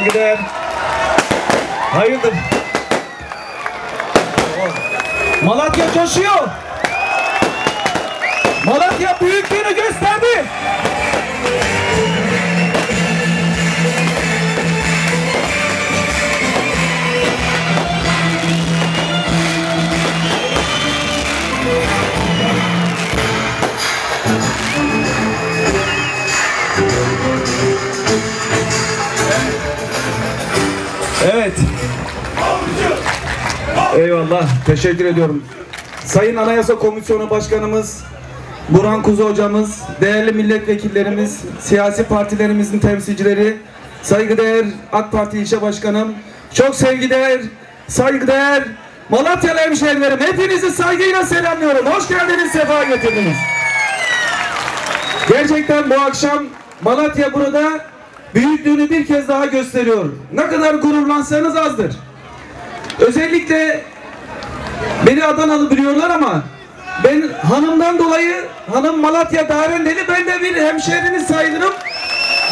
Saygıdeğer. Hayırdır? Malatya coşuyor. Malatya büyüklüğünü gösterdi. Evet. Eyvallah. Teşekkür ediyorum. Sayın Anayasa Komisyonu Başkanımız Burhan Kuzu hocamız, değerli milletvekillerimiz, siyasi partilerimizin temsilcileri, saygıdeğer AK Parti ilçe başkanım, çok sevgideğer, saygıdeğer Malatyalı hemşehrilerim, hepinizi saygıyla selamlıyorum. Hoş geldiniz, sefa getirdiniz. Gerçekten bu akşam Malatya burada büyüklüğünü bir kez daha gösteriyor. Ne kadar gururlansanız azdır. Özellikle beni Adanalı biliyorlar ama ben hanımdan dolayı hanım Malatya Darendeli ben de bir hemşehriniz sayılırım.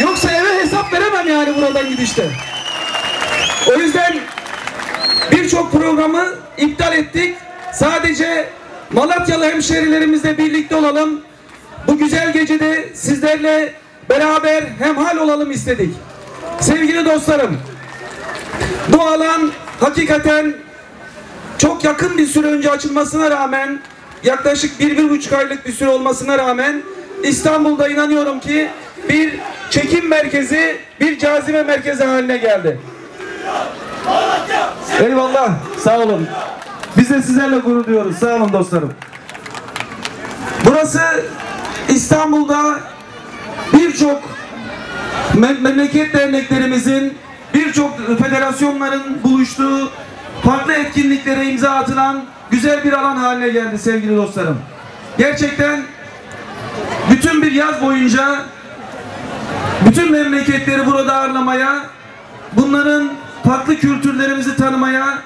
Yoksa eve hesap veremem yani buradan gidişte. O yüzden birçok programı iptal ettik. Sadece Malatyalı hemşehrilerimizle birlikte olalım. Bu güzel gecede sizlerle beraber hemhal olalım istedik. Sevgili dostlarım, bu alan hakikaten çok yakın bir süre önce açılmasına rağmen yaklaşık bir, bir buçuk aylık bir süre olmasına rağmen İstanbul'da inanıyorum ki bir çekim merkezi, bir cazibe merkezi haline geldi. Eyvallah, sağ olun. Biz de sizlerle gurur duyuyoruz. Sağ olun dostlarım. Burası İstanbul'da birçok me- memleket derneklerimizin, birçok federasyonların buluştuğu farklı etkinliklere imza atılan güzel bir alan haline geldi sevgili dostlarım. Gerçekten bütün bir yaz boyunca bütün memleketleri burada ağırlamaya, bunların farklı kültürlerimizi tanımaya,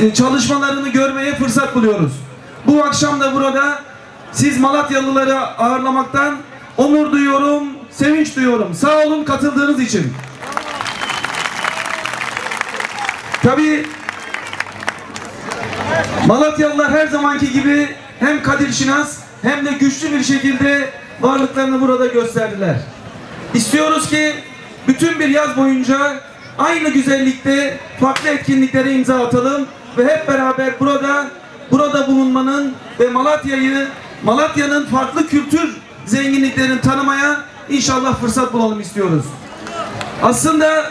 e, çalışmalarını görmeye fırsat buluyoruz. Bu akşam da burada siz Malatyalıları ağırlamaktan onur duyuyorum, sevinç duyuyorum. Sağ olun katıldığınız için. Tabii Malatyalılar her zamanki gibi hem Kadir Şinas hem de güçlü bir şekilde varlıklarını burada gösterdiler. İstiyoruz ki bütün bir yaz boyunca aynı güzellikte farklı etkinliklere imza atalım ve hep beraber burada burada bulunmanın ve Malatya'yı Malatya'nın farklı kültür zenginliklerini tanımaya inşallah fırsat bulalım istiyoruz. Aslında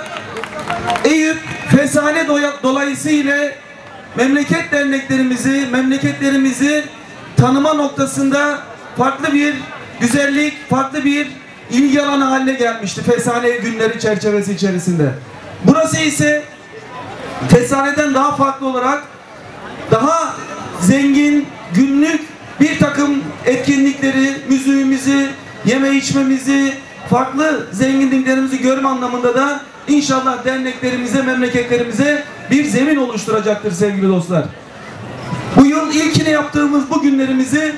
Eyüp Fesane dolayısıyla memleket derneklerimizi, memleketlerimizi tanıma noktasında farklı bir güzellik, farklı bir ilgi alanı haline gelmişti Fesane günleri çerçevesi içerisinde. Burası ise Fesane'den daha farklı olarak daha zengin, günlük bir takım etkinlikleri, müziğimizi, yeme içmemizi, farklı zenginliklerimizi görme anlamında da inşallah derneklerimize, memleketlerimize bir zemin oluşturacaktır sevgili dostlar. Bu yıl ilkini yaptığımız bu günlerimizi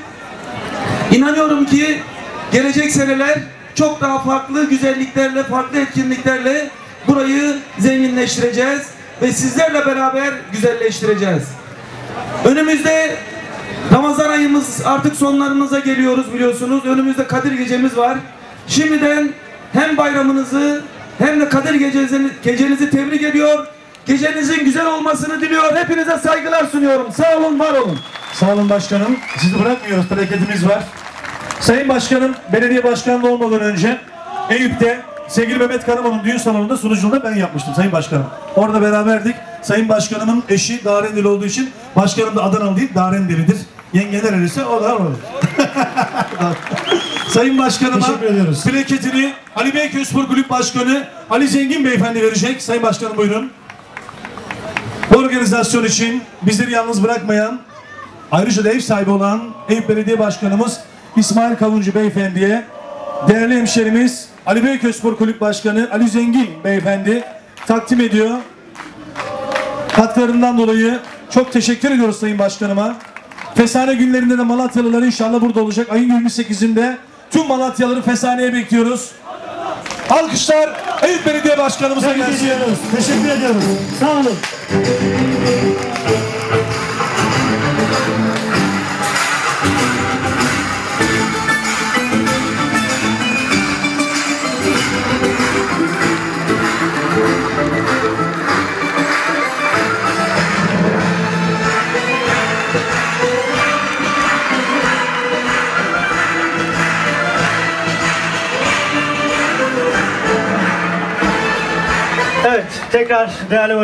inanıyorum ki gelecek seneler çok daha farklı güzelliklerle, farklı etkinliklerle burayı zenginleştireceğiz ve sizlerle beraber güzelleştireceğiz. Önümüzde Ramazan ayımız artık sonlarımıza geliyoruz biliyorsunuz. Önümüzde Kadir Gecemiz var. Şimdiden hem bayramınızı hem de Kadir Gecenizi, gecenizi tebrik ediyor. Gecenizin güzel olmasını diliyor. Hepinize saygılar sunuyorum. Sağ olun, var olun. Sağ olun başkanım. Sizi bırakmıyoruz. Hareketimiz var. Sayın Başkanım, belediye başkanlığı olmadan önce Eyüp'te sevgili Mehmet Karaman'ın düğün salonunda sunuculuğunu ben yapmıştım Sayın Başkanım. Orada beraberdik. Sayın Başkanımın eşi Darendeli olduğu için başkanım da Adanalı değil Darendeli'dir. Yengeler öyleyse o da olur. Sayın Başkanıma plaketini Ali Beyköy Spor Kulüp Başkanı Ali Zengin Beyefendi verecek. Sayın Başkanım buyurun. Bu organizasyon için bizleri yalnız bırakmayan, ayrıca da ev sahibi olan Eyüp Belediye Başkanımız İsmail Kavuncu Beyefendi'ye, değerli hemşerimiz Ali Beyköy Spor Kulüp Başkanı Ali Zengin Beyefendi takdim ediyor. Katkılarından dolayı çok teşekkür ediyoruz Sayın Başkanıma. Fesane günlerinde de Malatyalılar inşallah burada olacak. Ayın 28'inde tüm Malatyalıları Fesane'ye bekliyoruz. Alkışlar Eyüp Belediye Başkanımıza Tebrik gelsin. ediyoruz. Teşekkür ediyoruz. Sağ olun. Tekrar değerli